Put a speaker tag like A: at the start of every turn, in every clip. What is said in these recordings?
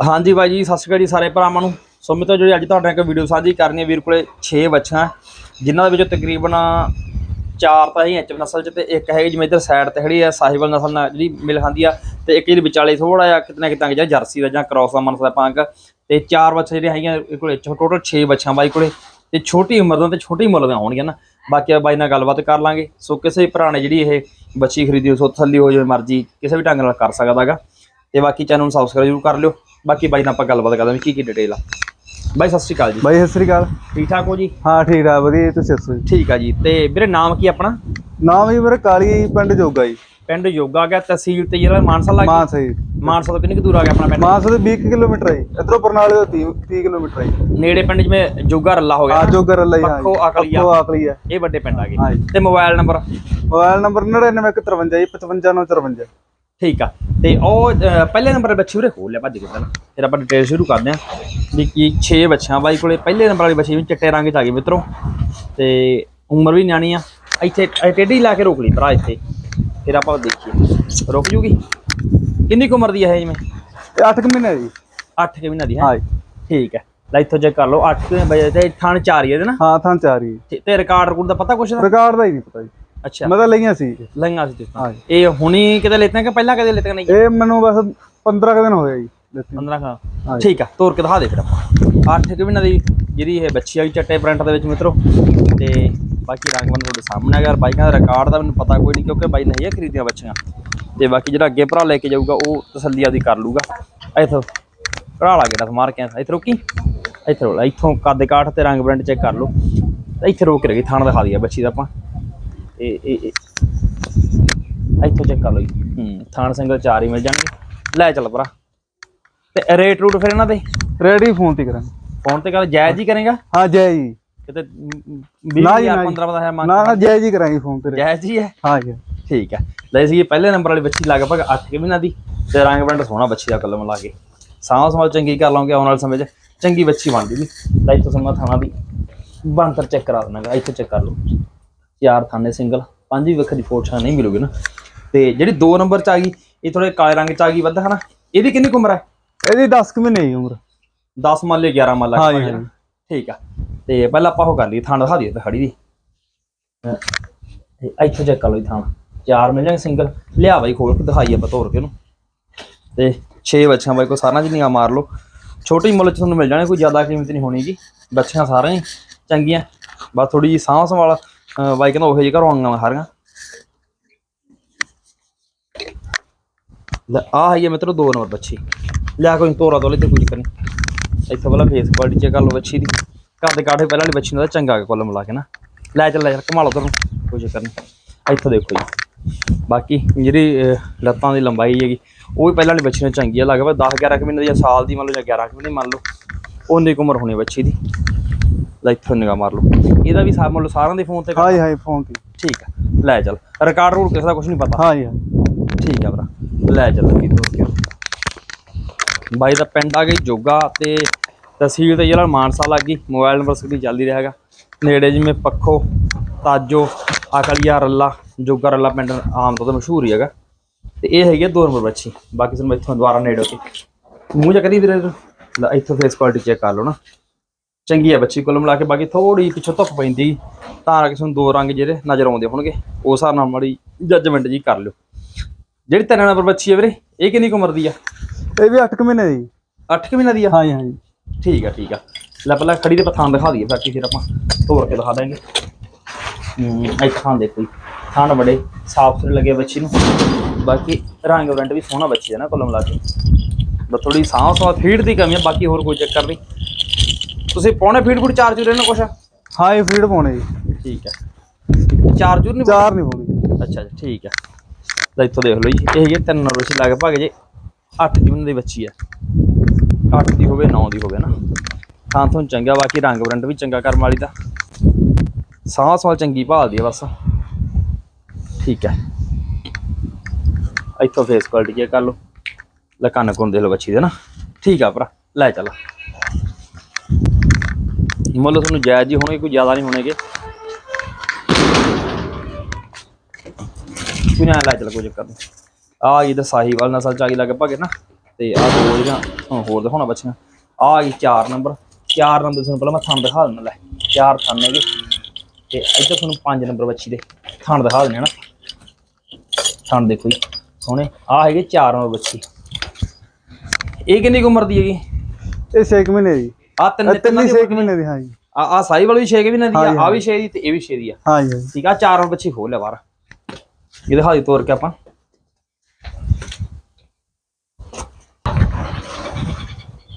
A: ਹਾਂਜੀ ਬਾਈ ਜੀ, ਸਤਿ ਸ਼੍ਰੀ ਅਕਾਲ ਜੀ ਸਾਰੇ ਭਰਾਵਾਂ ਨੂੰ। ਸੋ ਮਿੱਤਰੋ, ਜਿਹੜੀ ਅੱਜ ਤੁਹਾਡੇ ਨਾਲ ਇੱਕ ਵੀਡੀਓ ਸਾਂਝੀ ਕਰਨੀ ਹੈ ਵੀਰ ਕੋਲੇ 6 ਬੱਚੀਆਂ, ਜਿਨ੍ਹਾਂ ਦੇ ਵਿੱਚੋਂ ਤਕਰੀਬਨ ਚਾਰ ਤਾਂ ਹੀ ਐਚ ਨਸਲ ਚ ਤੇ ਇੱਕ ਹੈਗੀ ਜਿਵੇਂ ਇੱਧਰ ਸਾਈਡ ਤੇ ਖੜੀ ਆ ਸਾഹിਬਲ ਨਸਲ ਨਾਲ ਜਿਹੜੀ ਮਿਲ ਖਾਂਦੀ ਆ ਤੇ ਇੱਕ ਜਿਹੜੀ ਵਿਚਾਲੇ ਥੋੜਾ ਜਿਹਾ ਕਿਤੇ ਨਾ ਕਿਤੇ ਜਾਂ ਜਰਸੀ ਦਾ ਜਾਂ ਕ੍ਰਾਸ ਦਾ ਮਨਸਾ ਪੰਗ। ਤੇ ਚਾਰ ਬੱਚੇ ਜਿਹੜੇ ਹੈਗੀਆਂ ਇਹ ਕੋਲੇ ਟੋਟਲ 6 ਬੱਚੀਆਂ ਬਾਈ ਕੋਲੇ। ਤੇ ਛੋਟੀ ਉਮਰ ਦਾ ਤੇ ਛੋਟੀ ਮੁੱਲ ਦਾ ਆਉਣਗੀਆਂ ਨਾ। ਬਾਕੀ ਆ ਬਾਈ ਨਾਲ ਗੱਲਬਾਤ ਕਰ ਲਾਂਗੇ। ਸੋ ਕਿਸੇ ਭਰਾ ਨੇ ਜਿਹੜੀ ਇਹ ਬੱਚੀ ਖਰੀਦੀ ਉਸ ਥੱਲੀ ਹੋ ਜਾਵੇ ਮਰਜ਼ੀ, ਕਿਸੇ ਵੀ ਢੰਗ ਨਾਲ ਕਰ ਸਕਦਾਗਾ ਤੇ ਬਾਕੀ ਚੈਨਲ ਨੂੰ ਸਬਸਕ੍ਰਾਈਬ ਜ਼ਰੂਰ ਕਰ ਲਿਓ। ਬਾਕੀ ਬਾਈ ਨਾਲ ਆਪਾਂ ਗੱਲਬਾਤ ਕਰਦੇ ਹਾਂ ਕੀ ਕੀ ਡਿਟੇਲ ਆ। ਬਾਈ ਸਤਿ ਸ਼੍ਰੀ ਅਕਾਲ ਜੀ।
B: ਬਾਈ ਸਤਿ ਸ੍ਰੀ ਅਕਾਲ।
A: ਠੀਕ ਠਾਕ ਹੋ ਜੀ?
B: ਹਾਂ ਠੀਕ ਆ ਵਧੀਆ ਤੁਸੀਂ ਦੱਸੋ ਜੀ?
A: ਠੀਕ ਆ ਜੀ। ਤੇ ਵੀਰੇ ਨਾਮ ਕੀ ਆਪਣਾ?
B: ਨਾਮ ਜੀ ਮੇਰਾ ਕਾਲੀ ਪਿੰਡ ਜੋਗਾ ਜੀ।
A: ਪਿੰਡ ਯੋਗਾ ਗਿਆ ਤਹਿਸੀਲ ਤੇ ਜ਼ਿਲ੍ਹਾ ਮਾਨਸਾ ਲੱਗ
B: ਮਾਨਸਾ ਜੀ।
A: ਮਾਨਸਾ ਤੋਂ ਕਿੰਨੀ ਕੁ ਦੂਰ ਆ ਗਿਆ ਆਪਣਾ ਪਿੰਡ?
B: ਮਾਨਸਾ ਦੇ 20 ਕੁ ਕਿਲੋਮੀਟਰ ਹੈ ਜੀ। ਇੱਧਰੋਂ ਬਰਨਾਲੇ ਤੋਂ 30 30 ਕਿਲੋਮੀਟਰ ਹੈ ਜੀ।
A: ਨੇੜੇ ਪਿੰਡ ਜਿਵੇਂ ਜੋਗਾ ਰੱਲਾ ਹੋ ਗਿਆ
B: ਹਾਂ ਜੋਗਾ ਰੱਲਾ ਜੀ ਹਾਂ
A: ਪੱਖੋ ਆਕਲੀਆ।
B: ਪੱਖੋ ਆਕਲੀਆ
A: ਇਹ ਵੱਡੇ ਪਿੰਡ ਆ ਗਏ।
B: ਹਾਂ ਜੀ।
A: ਤੇ ਮੋਬਾਈਲ ਨੰਬਰ?
B: ਮੋਬਾਈਲ ਨੰਬਰ 9953 ਜੀ 55953
A: ਠੀਕ ਆ। ਤੇ ਉਹ ਪਹਿਲੇ ਨੰਬਰ ਦੇ ਬੱਚੇ ਉਰੇ ਖੋਲ ਲਿਆ ਭੱਜ ਕੇ ਪਹਿਲਾਂ ਫਿਰ ਆਪਾਂ ਡਿਟੇਲ ਸ਼ੁਰੂ ਕਰਦੇ ਹਾਂ ਵੀ ਕੀ 6 ਬੱਚਿਆਂ ਬਾਈ ਕੋਲੇ ਪਹਿਲੇ ਨੰਬਰ ਵਾਲੀ ਬੱਚੀ ਵੀ ਚਿੱਟੇ ਰੰਗ ਚ ਆ ਗਈ ਮਿੱਤਰੋ। ਤੇ ਉਮਰ ਵੀ ਨਿਆਣੀ ਆ। ਇੱਥੇ ਟੇਢੀ ਲਾ ਕੇ ਰੋਕ ਲਈ ਭਰਾ ਇੱਥੇ। ਫਿਰ ਆਪਾਂ ਦੇਖੀਏ। ਰੁਕ ਜੂਗੀ? ਕਿੰਨੀ ਕੁ ਉਮਰ ਦੀ ਹੈ ਜਿਵੇਂ?
B: ਇਹ 8 ਕੁ ਮਹੀਨੇ ਹੈ ਜੀ
A: 8 ਕਿ ਮਹੀਨਾ ਦੀ ਹੈ?
B: ਹਾਂ ਜੀ
A: ਠੀਕ ਹੈ ਲੈ ਇੱਥੋਂ ਚੈੱਕ ਕਰ ਲਓ। 8 ਵਜੇ ਤੇ ਥਣ 4 ਹੀ ਇਹਦੇ ਨਾ?
B: ਹਾਂ ਥਾਂ ਚਾਰ ਹੀ
A: ਤੇ- ਰਿਕਾਰਡ ਰਿਕੂਡ ਦਾ ਪਤਾ ਕੁਛ ਦਾ
B: ਰਿਕਾਰਡ ਦਾ ਹੀ ਨਹੀਂ ਪਤਾ ਜੀ।
A: ਅੱਛਾ।
B: ਮੈਂ ਤਾਂ ਲਈਆਂ ਸੀ।
A: ਲੰਗਾ ਸੀ ਤੁਸੀਂ ਇਹ ਹੁਣੀ ਕਿਤੇ ਲੈਤੇ ਕਿ ਪਹਿਲਾਂ ਕਦੇ ਲੈਤੇ ਨਹੀਂ?
B: ਇਹ ਮੈਨੂੰ ਬਸ 15 ਕੁ ਦਿਨ ਹੋਏ ਜੀ ਦਿੱਤੀ
A: 15 ਖਾ
B: ਹਾਂ ਜੀ।
A: ਠੀਕ ਆ ਤੋਰ ਕੇ ਦਿਖਾ ਦੇ ਫਿਰ ਆਪਾਂ। 8 ਕਿ ਮਹੀਨਾ ਦੀ ਜਿਹੜੀ ਇਹ ਬੱਚੀ ਆ ਚੱਟੇ ਪ੍ਰਿੰਟ ਦੇ ਵਿੱਚ ਮਿੱਤਰੋ। ਤੇ ਬਾਕੀ ਰੰਗ ਬੰਨ ਤੁਹਾਡੇ ਸਾਹਮਣੇ ਆ। ਗਿਆ ਬਾਈਕਾਂ ਦਾ ਰਿਕਾਰਡ ਦਾ ਮੈਨੂੰ ਪਤਾ ਕੋਈ ਨਹੀਂ ਕਿਉਂਕਿ ਬਾਈ ਨਹੀਂ ਇਹ ਖਰੀਦੀਆਂ ਬੱਚੀਆਂ। ਤੇ ਬਾਕੀ ਜਿਹੜਾ ਅੱਗੇ ਭਰਾ ਲੈ ਕੇ ਜਾਊਗਾ ਉਹ ਤਸੱਲੀ ਆਦੀ ਕਰ ਲੂਗਾ ਇੱਥੋਂ ਭਰਾ ਲਾ ਕੇ ਰਸ ਮਾਰ ਕੇ। ਇੱਥੇ ਰੋਕੀ। ਇੱਥੇ ਰੋਲਾ। ਇੱਥੋਂ ਕੱਦ ਕਾਠ ਤੇ ਰੰਗ ਬ੍ਰਾਂਡ ਚੈੱਕ ਕਰ ਲਓ। ਇੱਥੇ ਰੋਕ ਕੇ ਰਹੀ ਥਾਣ ਦਿਖਾ ਦਈਆ ਬੱਚੀ ਦਾ ਆਪਾਂ। ਇਹ ਇਹ ਇਹ। ਇੱਥੋਂ ਚੈੱਕ ਕਰ ਲਓ ਜੀ। ਹੂੰ। ਥਾਣ ਸਿੰਗਲ ਚਾਰ ਹੀ ਮਿਲ ਜਾਣਗੇ। ਲੈ ਚੱਲ ਭਰਾ। ਤੇ ਰੇਟ ਰੂਟ ਫਿਰ ਇਹਨਾਂ ਦੇ?
B: ਰੈਡੀ ਫੋਨ ਤੇ ਕਰਾਂ
A: ਫੋਨ ਤੇ ਗੱਲ ਜਾਇਜ਼ ਹੀ ਕਰੇਗਾ?
B: ਹਾਂ ਜੈ ਜੀ
A: ਕਿਤੇ 20
B: ਨਾ ਜੀ,
A: ਹਜ਼ਾਰ
B: ਨਾ ਜੀ।
A: 15 ਹਜ਼ਾਰ ਮੰਗ
B: ਨਾ ਨਾ ਜੈ ਜੀ ਕਰਾਂਗੇ ਫੋਨ ਤੇ
A: ਜਾਇਜ਼ ਹੀ ਹੈ?
B: ਹਾਂ ਜੀ।
A: ਠੀਕ ਹੈ। ਲੈ ਸੀ ਪਹਿਲੇ ਨੰਬਰ ਵਾਲੀ ਬੱਚੀ ਲਗਭਗ 8 ਕਿ ਮਹੀਨਾ ਦੀ। ਤੇ ਰੰਗ ਬਰੰਡ ਸੋਹਣਾ ਬੱਚੀ ਦਾ ਕਲਮ ਲਾ ਕੇ। ਸਾਂਭ ਸੰਭਾਲ ਚੰਗੀ ਕਰ ਲਓਗੇ ਆਉਣ ਵਾਲੇ ਸਮੇਂ 'ਚ। ਚੰਗੀ ਬੱਚੀ ਬਣਦੀ ਵੀ। ਲੈ ਇੱਥੋਂ ਸਮਾਂ ਥਾਣਾ ਦੀ। ਬਣਤਰ ਚੈੱਕ ਕਰਾ ਦੇਣਾਗਾ ਇੱਥੇ ਚੈੱਕ ਕਰ ਲਓ। ਚਾਰ ਥਾਨੇ ਸਿੰਗਲ ਪੰਜ ਵੀ ਵੱਖਰੀ ਫੋਟੋਆਂ ਨਹੀਂ ਮਿਲੂਗੀ ਨਾ। ਤੇ ਜਿਹੜੀ 2 ਨੰਬਰ 'ਚ ਆ ਗਈ ਇਹ ਥੋੜੇ ਕਾਲੇ ਰੰਗ 'ਚ ਆ ਗਈ ਵੱਧ ਹਨਾ ਇਹਦੀ ਕਿੰਨੀ ਉਮਰ ਹੈ?
B: ਇਹਦੀ 10 ਕੁ ਮਹੀਨੇ ਦੀ ਉਮਰ।
A: 10 ਮੰਨ ਲਿਓ 11 ਮੰਨ ਲਾ ਠੀਕ ਆ। ਤੇ ਪਹਿਲਾਂ ਆਪਾਂ ਉਹ ਕਰ ਲਈ ਥਾਂ ਦਿਖਾ ਦਈਏ ਖੜੀ ਦੀ। ਤੇ ਇੱਥੋਂ ਚੈੱਕ ਕਰ ਲਓ ਥਾਂ ਚਾਰ ਮਿਲ ਜਾਣਗੇ ਸਿੰਗਲ ਲਿਆ ਬਾਈ ਖੋਲ ਕੇ ਦਿਖਾਈ ਆਪਾਂ ਤੋੜ ਕੇ ਉਹਨੂੰ। ਤੇ 6 ਬੱਚਿਆਂ ਬਾਈ ਕੋ ਸਾਰਿਆਂ ਚ ਨਿਗਾ ਮਾਰ ਲਓ। ਛੋਟੀ ਮੁੱਲ ਚ ਤੁਹਾਨੂੰ ਮਿਲ ਜਾਣੇ ਕੋਈ ਜ਼ਿਆਦਾ ਕੀਮਤ ਨਹੀਂ ਹੋਣੀਗੀ ਬੱਚਿਆਂ ਸਾਰੀਆਂ ਚੰਗੀਆਂ। ਬਸ ਥੋੜੀ ਜੀ ਸਾਂਭ ਸੰਭਾਲ। ਬਾਈ ਕਹਿੰਦਾ ਉਹੇ ਜਿਹੇ ਘਰੋਂ ਆਂਗਾ ਸਾਰੀਆਂ ਲੈ ਆ ਹੈ ਮਿੱਤਰੋ ਦੋ ਨੰਬਰ ਬੱਚੀ ਲਿਆ ਕੋਈ ਤੋਰਾ ਤੋਲੇ ਤੇ ਕੋਈ ਚੱਕਰ ਨਹੀਂ ਇੱਥੇ ਪਹਿਲਾਂ ਫੇਸ ਕੁਆਲਿਟੀ ਚੈੱਕ ਕਰ ਲਓ ਬੱਚੀ ਦੀ ਘਰ ਦੇ ਕਾਠੇ ਪਹਿਲਾਂ ਵਾਲੀ ਬੱਚੀ ਨੂੰ ਤਾਂ ਚੰਗਾ ਕੁੱਲ ਮਿਲਾ ਕੇ ਨਾ ਲੈ ਚੱਲ ਲੈ ਚੱਲ ਕਮਾ ਲਓ ਤੁਹਾਨੂੰ ਕੋਈ ਚੱਕਰ ਨਹੀਂ ਇੱਥੇ ਦੇਖੋ ਜੀ ਬਾਕੀ ਜਿਹੜੀ ਲੱਤਾਂ ਦੀ ਲੰਬਾਈ ਹੈਗੀ ਉਹ ਵੀ ਪਹਿਲਾਂ ਵਾਲੀ ਬੱਚੀ ਨੂੰ ਚੰਗੀ ਆ ਲਗਭਗ 10 11 ਕੁ ਮਹੀਨੇ ਦੀ ਜਾਂ ਸਾਲ ਦੀ ਮੰਨ ਲਓ ਜਾਂ 11 ਕੁ ਮਹੀਨੇ ਦੀ ਮੰਨ ਲਓ ਉਨੀ ਕੁ ਉਮਰ ਹੋਣੀ ਬੱਚੀ ਦੀ ਲੈ ਇੱਥੋਂ ਨਿਗਾਹ ਮਾਰ ਲਓ। ਇਹਦਾ ਵੀ ਸਾਰ ਮੰਨ ਲਓ ਸਾਰਿਆਂ ਦੇ ਫੋਨ ਤੇ
B: ਹਾਂ ਜੀ ਹਾਂ ਫੋਨ ਤੇ।
A: ਠੀਕ ਹੈ ਲੈ ਚੱਲ। ਰਿਕਾਰਡ ਰੂਡ ਕਿਸੇ ਦਾ ਕੁਝ ਨਹੀਂ ਪਤਾ।
B: ਹਾਂ ਜੀ ਹਾਂ
A: ਠੀਕ ਆ ਭਰਾ ਲੈ ਚੱਲ ਕੀ ਕੇ ਬਾਈ ਦਾ ਪਿੰਡ ਆ ਗਈ ਜੋਗਾ ਤੇ ਤਹਿਸੀਲ ਤੇ ਜ਼ਿਲ੍ਹਾ ਮਾਨਸਾ ਲੱਗ ਗਈ। ਮੋਬਾਈਲ ਨੰਬਰ ਸਕਦੀ ਚੱਲਦੀ ਰਹੇਗਾ ਨੇੜੇ ਜਿਵੇਂ ਪੱਖੋ ਤਾਜੋ ਅਕਲੀਆ ਰੱਲਾ ਜੋਗਾ ਰੱਲਾ ਪਿੰਡ ਆਮ ਤੌਰ ਤੇ ਮਸ਼ਹੂਰ ਹੀ ਹੈਗਾ। ਤੇ ਇਹ ਹੈਗੀ ਆ ਦੋ ਨੰਬਰ ਬੱਚੀ। ਬਾਕੀ ਤੁਹਾਨੂੰ ਇੱਥੋਂ ਦੁਬਾਰਾ ਨੇੜੇ ਹੋ ਕੇ। ਮੂੰਹ ਜਾ ਕਰੀ ਵੀਰੇ ਇੱਥੋਂ ਫੇਸ ਕੁਆਲਿਟੀ ਚੈੱਕ ਕਰ ਲਓ ਨਾ। ਚੰਗੀ ਹੈ ਬੱਚੀ ਕੁੱਲ ਮਿਲਾ ਕੇ ਬਾਕੀ ਥੋੜੀ ਪਿੱਛੋਂ ਧੁੱਪ ਪੈਂਦੀ ਤਾਂ ਕਿਸੇ ਨੂੰ ਦੋ ਰੰਗ ਜਿਹੜੇ ਨਜ਼ਰ ਆਉਂਦੇ ਹੋਣਗੇ ਉਸ ਹਿਸਾਬ ਨਾਲ ਮਾੜੀ ਜੱਜਮੈਂਟ ਜੀ ਕਰ ਲਿਓ। ਜਿਹੜੀ ਤਿੰਨ ਨੰਬਰ ਬੱਚੀ ਹੈ ਵੀਰੇ ਇਹ ਕਿੰਨੀ ਕੁ ਉਮਰ ਦੀ ਆ?
B: ਇਹ ਵੀ 8 ਕੁ ਮਹੀਨੇ ਦੀ।
A: 8 ਕਿ ਮਹੀਨਾ ਦੀ ਆ?
B: ਹਾਂ ਜੀ ਹਾਂ ਜੀ
A: ਠੀਕ ਆ ਠੀਕ ਆ। ਲੈ ਪਹਿਲਾਂ ਖੜੀ ਦੇ ਪਥਾਨ ਦਿਖਾ ਦਈਏ ਬਾਕੀ ਫਿਰ ਆਪਾਂ ਤੋੜ ਕੇ ਦਿਖਾ ਦਾਂਗੇ। ਹੂੰ ਇੱਕ ਥਾਂ ਦੇਖੋ ਜੀ। ਥਾਨ ਬੜੇ ਸਾਫ਼ ਸੁਥਰੇ ਲੱਗੇ ਬੱਚੀ ਨੂੰ। ਬਾਕੀ ਰੰਗ ਬਰੰਟ ਵੀ ਸੋਹਣਾ ਬੱਚੀ ਹੈ ਨਾ ਕੁੱਲ ਮਿਲਾ ਕੇ। ਬਸ ਥੋੜੀ ਸਾਹ ਸਾਹ ਫੀਡ ਦੀ ਕਮੀ ਆ ਬਾਕੀ ਹੋਰ ਕੋਈ ਚੱਕਰ ਨਹੀਂ। ਤੁਸੀਂ ਪੌਣੇ ਫੀਡ ਫੁੱਟ ਚਾਰ ਚੂਰੇ ਨਾ ਕੁਛ?
B: ਹਾਂ ਇਹ ਫੀਡ ਪਾਉਣੇ ਜੀ।
A: ਠੀਕ ਆ ਚਾਰ ਚੂਰ ਨਹੀਂ
B: ਚਾਰ ਨਹੀਂ ਪਾਉਣੀ।
A: ਅੱਛਾ ਜੀ ਠੀਕ ਹੈ। ਤਾਂ ਇੱਥੋਂ ਦੇਖ ਲਓ ਜੀ ਇਹ ਹੈਗੇ ਤਿੰਨ ਬੱਚੀ ਲਗਭਗ ਜੇ 8 ਜੂਨ ਦੀ ਬੱਚੀ ਹੈ। 8 ਦੀ ਹੋਵੇ 9 ਦੀ ਹੋਵੇ ਨਾ। ਤੋਂ ਚੰਗਾ ਬਾਕੀ ਰੰਗ ਬਰੰਟ ਵੀ ਚੰਗਾ ਕਰਮ ਵਾਲੀ ਦਾ। ਸਾਹ ਸਾਲ ਚੰਗੀ ਭਾਲਦੀ ਹੈ ਬਸ। ਠੀਕ ਹੈ। ਇੱਥੋਂ ਫੇਸ ਕੁਆਲਿਟੀ ਚੈੱਕ ਕਰ ਲਓ। ਲੈ ਕੰਨ ਕੁੰਨ ਦੇ ਲਓ ਬੱਚੀ ਦੇ ਨਾ। ਠੀਕ ਆ ਭਰਾ ਲੈ ਚੱਲ। ਮੁੱਲ ਤੁਹਾਨੂੰ ਜਾਇਜ਼ ਹੀ ਹੋਣਗੇ, ਕੋਈ ਜ਼ਿਆਦਾ ਨਹੀਂ ਹੋਣਗੇ। ਕੋਈ ਨਾ ਲੈ ਚੱਲ ਕੋਈ ਚੱਕਰ ਨਹੀਂ। ਆ ਇਹਦਾ ਸਾਹੀਵਾਲ ਨਸਲ ਚ ਆ ਗਈ ਲਗਭਗ ਹੈ ਨਾ। ਤੇ ਆ ਦੋ ਜਿਹੜੀਆਂ ਤੁਹਾਨੂੰ ਹੋਰ ਦਿਖਾਉਣਾ ਬੱਚੀਆਂ। ਆ ਆ ਗਈ 4 ਨੰਬਰ। 4 ਨੰਬਰ ਤੁਹਾਨੂੰ ਪਹਿਲਾਂ ਮੈਂ ਥਣ ਦਿਖਾ ਦਿੰਦਾ, ਲੈ। ਚਾਰ ਥਣ ਹੈਗੇ। ਤੇ ਇੱਧਰ ਤੁਹਾਨੂੰ 5 ਨੰਬਰ ਬੱਚੀ ਦੇ ਥਣ ਦਿਖਾ ਦਿੰਦੇ ਆ ਨਾ। ਥਣ ਦੇਖੋ ਜੀ, ਸੋਹਣੇ। ਆ ਹੈਗੇ 4 ਨੰਬਰ ਬੱਚੀ। ਇਹ ਕਿੰਨੀ ਕੁ ਉਮਰ ਦੀ ਹੈਗੀ?
B: ਇਹ 6 ਮਹੀਨੇ ਦੀ।
A: ਆ ਤਿੰਨ
B: ਤਿੰਨ ਹੀ 6 ਮਹੀਨੇ ਦੀ ਹਾਂ ਜੀ
A: ਆ ਆ ਸਾਈ ਵਾਲੀ ਵੀ 6 ਵੀ ਨਾ ਦੀ ਆ ਆ ਵੀ 6 ਦੀ ਤੇ ਇਹ ਵੀ 6 ਦੀ ਆ।
B: ਹਾਂ ਜੀ ਹਾਂ।
A: ਠੀਕ ਆ ਚਾਰ ਬੱਚੀ ਖੋਲ ਲਿਆ ਬਾਹਰ। ਇਹ ਦਿਖਾ ਦੀ ਤੋਰ ਕੇ ਆਪਾਂ।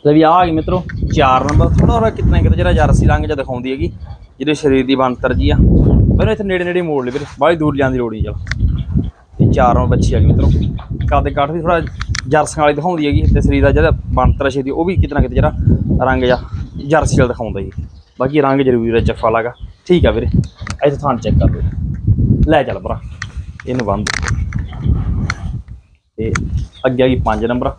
A: ਲੈ ਵੀ ਆ ਗਈ ਮਿੱਤਰੋ ਚਾਰ ਨੰਬਰ। ਥੋੜਾ ਥੋੜਾ ਕਿਤਨਾ ਕਿਤੇ ਜਿਹੜਾ ਜਰਸੀ ਰੰਗ ਜਿਹਾ ਦਿਖਾਉਂਦੀ ਹੈਗੀ ਜਿਹਦੇ ਸਰੀਰ ਦੀ ਬਣਤਰ ਜੀ ਆ। ਮੈਨੂੰ ਇੱਥੇ ਨੇੜੇ ਨੇੜੇ ਮੋੜ ਲਈ ਵੀਰੇ ਬਾਹਲੀ ਦੂਰ ਜਾਣ ਦੀ ਲੋੜ ਨਹੀਂ ਚਲ। ਇਹ ਚਾਰ ਨੰਬਰ ਬੱਚੀ ਆ ਗਈ ਮਿੱਤਰੋ। ਕੱਦ ਕਾਠ ਵੀ ਥੋੜਾ ਜਰਸੀਆਂ ਵਾਲੀ ਦਿਖਾਉਂਦੀ ਹੈਗੀ, ਤੇ ਸਰੀਰ ਦਾ ਜਿਹੜਾ ਬਣਤਰ ਸ਼ੇ ਦੀ, ਉਹ ਵੀ ਕਿਤੇ ਨਾ ਕਿਤੇ ਜਿਹੜਾ ਰੰਗ ਜਾਂ ਜਰਸੀ ਵਾਲਾ ਦਿਖਾਉਂਦਾ ਜੀ। ਬਾਕੀ ਰੰਗ ਜ਼ਰੂਰੀ ਹੈ ਜੱਫਾ ਲਾਗਾ ਠੀਕ ਆ ਵੀਰੇ, ਇੱਥੇ ਥਾਂ ਚੈੱਕ ਕਰ ਲਓ। ਲੈ ਚੱਲ ਭਰਾ, ਇਹਨੂੰ ਬੰਦ। ਤੇ ਅੱਗੇ ਆ ਗਈ 5 ਨੰਬਰ।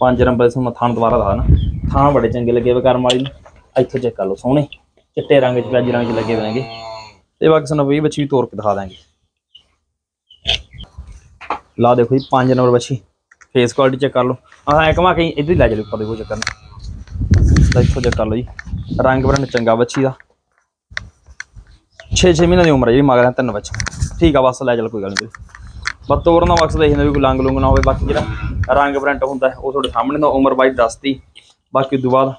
A: 5 ਨੰਬਰ ਇਸ ਨੂੰ ਥਾਂ ਦੁਬਾਰਾ ਦਾ ਨਾ ਥਾਂ ਬੜੇ ਚੰਗੇ ਲੱਗੇ ਵੇ ਕਰਮ ਵਾਲੀ ਨੂੰ। ਇੱਥੇ ਚੈੱਕ ਕਰ ਲਓ, ਸੋਹਣੇ, ਚਿੱਟੇ ਰੰਗ ਚ ਪਿਆਜੀ ਰੰਗ ਚ ਲੱਗੇ ਹੋਣਗੇ ਤੇ ਬਾਕੀ ਸਾਨੂੰ ਵੀ ਬੱਚੀ ਵੀ ਤੋੜ ਕੇ ਦਿਖਾ ਦਾਂਗੇ ਲਾ ਦੇਖੋ ਜੀ 5 ਨੰਬਰ ਬੱਚੀ। ਫੇਸ ਕੁਆਲਿਟੀ ਚੈੱਕ ਕਰ ਲਓ। ਆਹ ਐ ਕਮਾ ਕੇ ਇੱਧਰ ਹੀ ਲੈ ਚਲੋ ਕਦੇ ਕੋਈ ਚੱਕਰ ਤਾਂ ਇੱਥੋਂ ਚੈੱਕ ਕਰ ਲਓ ਜੀ। ਰੰਗ ਬਰੰਗ ਚੰਗਾ ਬੱਚੀ ਦਾ। 6-6 ਮਹੀਨੇ ਦੀ ਉਮਰ ਹੈ ਜਿਹੜੀ ਮਗਰਾਂ ਤਿੰਨ ਬੱਚੇ। ਠੀਕ ਆ ਬਸ ਲੈ ਚੱਲ ਕੋਈ ਗੱਲ ਨਹੀਂ। ਬਸ ਤੋਰਨ ਦਾ ਮਕਸਦ ਇਹ ਹੁੰਦਾ ਵੀ ਕੋਈ ਲੰਗ ਲੁੰਗ ਨਾ ਹੋਵੇ ਬਾਕੀ ਜਿਹੜਾ ਰੰਗ ਪ੍ਰਿੰਟ ਹੁੰਦਾ ਉਹ ਤੁਹਾਡੇ ਸਾਹਮਣੇ ਦਾ ਉਮਰ ਬਾਈ ਦੱਸਤੀ ਬਾਕੀ ਉਦੋਂ ਬਾਅਦ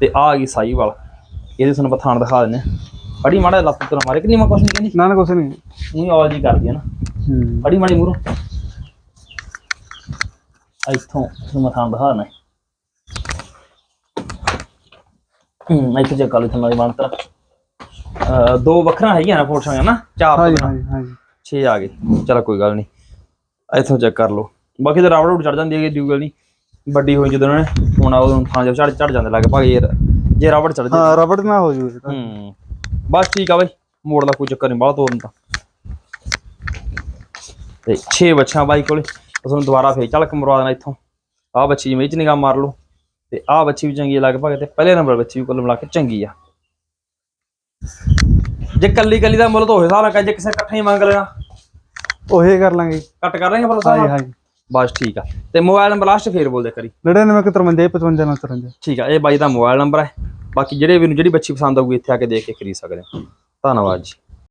A: ਤੇ ਆ ਗਈ ਸਾਈ ਵਾਲ। ਇਹਦੇ ਤੁਹਾਨੂੰ ਪਥਾਣ ਦਿਖਾ ਦਿੰਦੇ ਆ ਫੜੀ ਮਾੜਾ ਲੱਤ ਤੇ ਮਾਰੇ ਕਿ ਨਹੀਂ ਮੈਂ ਕੁਛ ਨਹੀਂ ਕਹਿੰਦੀ।
B: ਨਾ ਨਾ ਕੁਛ ਨਹੀਂ।
A: ਉਹੀ ਆਵਾਜ਼ ਹੀ ਕਰਦੀ ਹੈ ਨਾ।
B: ਹੂੰ।
A: ਫੜੀ ਮਾੜੀ ਮੂਰੋਂ ਇੱਥੋਂ ਤੁਹਾਨੂੰ ਮੈਂ ਥਾਂ ਦਿਖਾ ਦਿੰਦਾ ਹੂੰ ਇੱਥੇ ਜੇ ਕਾਲੀ ਥਾਂ ਦੀ ਦੋ ਵੱਖਰਾ ਹੈਗੀਆਂ ਨਾ ਫੋਟੋਆਂ ਨਾ ਚਾਰ
B: ਹਾਂ
A: ਤੋਂ
B: ਜੀ
A: ਬਿਨਾਂ।
B: ਹਾਂ ਜੀ ਹਾਂ ਜੀ
A: 6 ਆ ਗਏ। ਚਲੋ ਕੋਈ ਗੱਲ ਨਹੀਂ। ਇੱਥੋਂ ਚੈੱਕ ਕਰ ਲਓ। ਬਾਕੀ ਤਾਂ ਰਾਵੜ ਚੜ ਜਾਂਦੀ ਹੈ ਕੋਈ ਗੱਲ ਨਹੀਂ। ਵੱਡੀ ਹੋਈ ਜਦੋਂ ਉਹਨੇ ਹੁਣ ਆ ਉਦੋਂ ਥਾਂ ਚੜ ਚੜ ਜਾਂਦੇ ਲੱਗ ਭਾਈ ਯਾਰ। ਜੇ ਰਾਵੜ ਚੜ ਜੇ।
B: ਹਾਂ ਰਬੜ ਨਾ ਹੋ ਜੂ
A: ਹੂੰ। ਬਸ ਠੀਕ ਆ ਬਾਈ। ਮੋੜ ਦਾ ਕੋਈ ਚੱਕਰ ਨਹੀਂ ਬਾਹਲਾ ਤੋਰਨ ਤਾਂ ਤੇ 6 ਬੱਚਾ ਬਾਈ ਕੋਲੇ। ਉਸ ਨੂੰ ਦੁਬਾਰਾ ਫੇਰ ਚੱਲ ਕੇ ਮਰਵਾ ਦੇਣਾ ਇੱਥੋਂ। ਆਹ ਬੱਚੀ ਜਿਵੇਂ ਚ ਨਿਗਾਹ ਮਾਰ ਲਓ। ਤੇ ਆਹ ਬੱਚੀ ਵੀ ਚੰਗੀ ਲਗਭਗ ਤੇ ਪਹਿਲੇ ਨੰਬਰ ਬੱਚੀ ਵੀ ਕੁੱਲ ਮਿਲਾ ਕੇ ਚੰਗੀ ਆ। ਜੇ ਕੱਲੀ ਕੱਲੀ ਦਾ ਮੁੱਲ ਤਾਂ ਹੋਏ ਸਾਰਾ ਜੇ ਕਿਸੇ ਇਕੱਠੇ ਹੀ ਮੰਗ ਲੈਣਾ।
B: ਉਹੇ ਕਰ ਲਾਂਗੇ।
A: ਕੱਟ ਕਰ ਲਾਂਗੇ ਪਰ
B: ਹਾਂ
A: ਸਾਰਾ
B: ਜੀ ਹਾਂ ਜੀ
A: ਬਸ ਠੀਕ ਆ। ਤੇ ਮੋਬਾਈਲ ਨੰਬਰ ਲਾਸਟ ਫੇਰ ਬੋਲ ਦੇ ਕਰੀ
B: 99 55 53
A: ਠੀਕ ਆ ਇਹ ਬਾਈ ਦਾ ਮੋਬਾਈਲ ਨੰਬਰ ਹੈ। ਬਾਕੀ ਜਿਹੜੇ ਵੀ ਨੂੰ ਜਿਹੜੀ ਬੱਚੀ ਪਸੰਦ ਆਊਗੀ ਇੱਥੇ ਆ ਕੇ ਦੇਖ ਕੇ ਖਰੀਦ ਸਕਦੇ ਹੋ। ਧੰਨਵਾਦ ਜੀ।